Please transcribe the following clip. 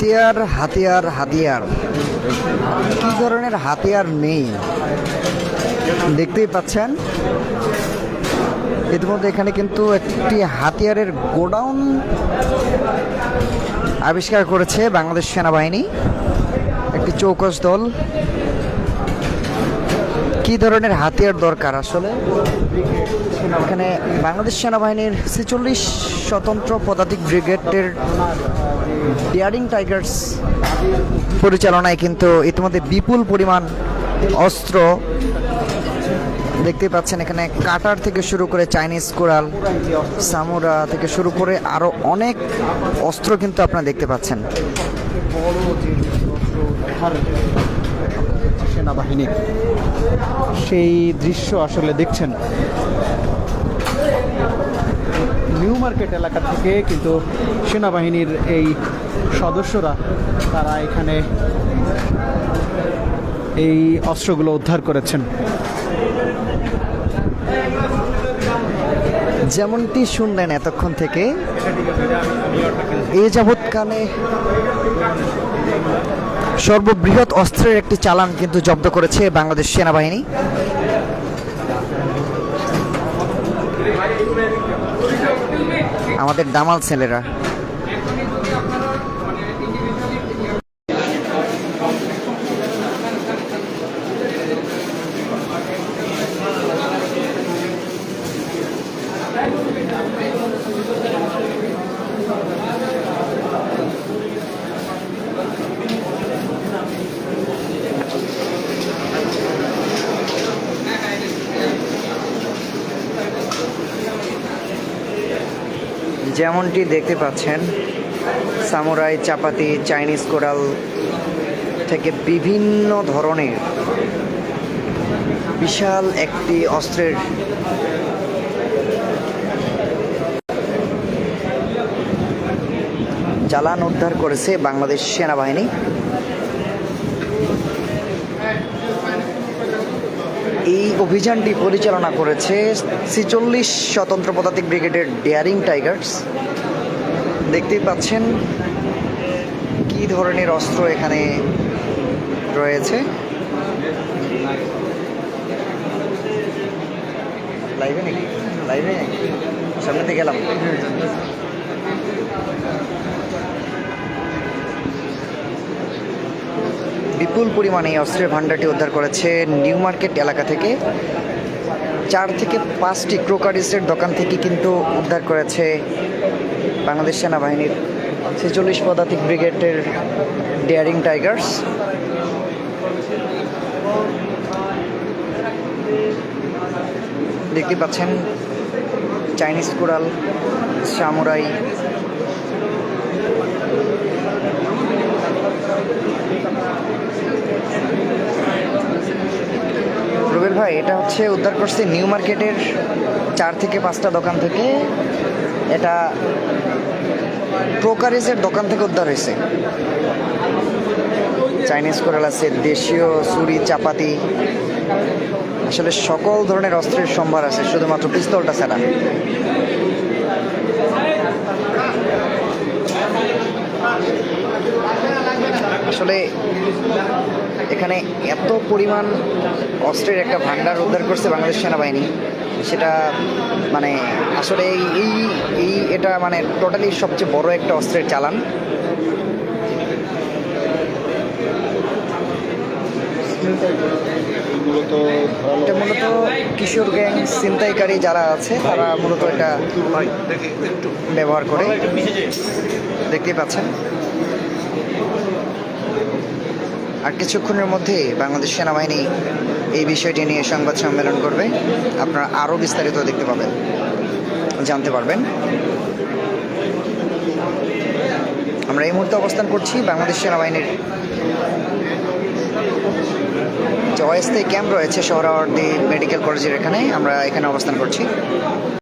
হাতিয়ার হাতিয়ার হাতিয়ার। কি ধরনের হাতিয়ার নেই? দেখতেই পাচ্ছেন? ইতিমধ্যে এখানে কিন্তু একটি হাতিয়ারের গোডাউন আবিষ্কার করেছে বাংলাদেশ সেনাবাহিনী। একটি চৌকস দল। কি ধরনের হাতিয়ার দরকার আসলে? এখানে বাংলাদেশ সেনাবাহিনীর ছেচল্লিশ স্বতন্ত্র পদাতিক ব্রিগেডের ডিয়ারিং টাইগার্স পরিচালনায় কিন্তু ইতিমধ্যে বিপুল পরিমাণ অস্ত্র দেখতে পাচ্ছেন। এখানে কাটার থেকে শুরু করে চাইনিজ কোরাল, সামুরা থেকে শুরু করে আরও অনেক অস্ত্র কিন্তু আপনারা দেখতে পাচ্ছেন। সেনাবাহিনী। সেই দৃশ্য আসলে দেখছেন। নিউ মার্কেট এলাকা থেকে কিন্তু সেনাবাহিনীর এই সদস্যরা, তারা এখানে এই অস্ত্রগুলো উদ্ধার করেছেন। যেমনটি শুনলেন এতক্ষণ থেকে, এ যাবৎকালে সর্ববৃহৎ অস্ত্রের একটি চালান কিন্তু জব্দ করেছে বাংলাদেশ সেনাবাহিনী। আমাদের দামাল ছেলেরা। যেমনটি দেখতে পাচ্ছেন, সামুরাই, চাপাতি, চাইনিজ কোরাল থেকে বিভিন্ন ধরনের বিশাল একটি অস্ত্রের চালান উদ্ধার করেছে বাংলাদেশ সেনাবাহিনী এই অভিযানটি পরিচালনা করেছে ছিচল্লিশ স্বতন্ত্র পদাতিক ব্রিগেডের ডেয়ারিং টাইগার্স। দেখতেই পাচ্ছেন কি ধরনের অস্ত্র এখানে রয়েছে। লাইভে নাকি? লাইভে সামনে থেকে গেলাম। বিপুল পরিমাণে এই অস্ত্রের ভাণ্ডারটি উদ্ধার করেছে নিউ মার্কেট এলাকা থেকে। চার থেকে পাঁচটি ক্রোকারিসের দোকান থেকে কিন্তু উদ্ধার করেছে বাংলাদেশ সেনাবাহিনীর ছেচল্লিশ পদাতিক ব্রিগেডের ডেয়ারিং টাইগার্স। দেখতে পাচ্ছেন চাইনিজ কোরাল সামুরাই। রুবেল ভাই, এটা হচ্ছে উদ্ধার করছে নিউ মার্কেটের চার থেকে পাঁচটা দোকান থেকে। এটা প্রোকারেজের দোকান থেকে উদ্ধার হয়েছে। চাইনিজ কোরাল আছে দেশীয় চুরি চাপাতি। আসলে সকল ধরনের অস্ত্রের সম্ভার আছে, শুধুমাত্র পিস্তলটা ছাড়া। আসলে এখানে এত পরিমাণ অস্ত্রের একটা ভান্ডার উদ্ধার করছে বাংলাদেশ সেনাবাহিনী। সেটা মানে আসলে এই এই এটা মানে টোটালি সবচেয়ে বড় একটা অস্ত্রের চালান। এটা মূলত কিশোর গ্যাং ছিনতাইকারী যারা আছে তারা মূলত এটা ব্যবহার করে। দেখতেই পাচ্ছেন। আর কিছুক্ষণের মধ্যে বাংলাদেশ সেনাবাহিনী এই বিষয়টি নিয়ে সংবাদ সম্মেলন করবে। আপনারা আরও বিস্তারিত দেখতে পাবেন, জানতে পারবেন। আমরা এই মুহূর্তে অবস্থান করছি বাংলাদেশ সেনাবাহিনীর। যে অস্থায়ী ক্যাম্প রয়েছে, শহরাওয়ার্দী মেডিকেল কলেজের এখানে আমরা এখানে অবস্থান করছি।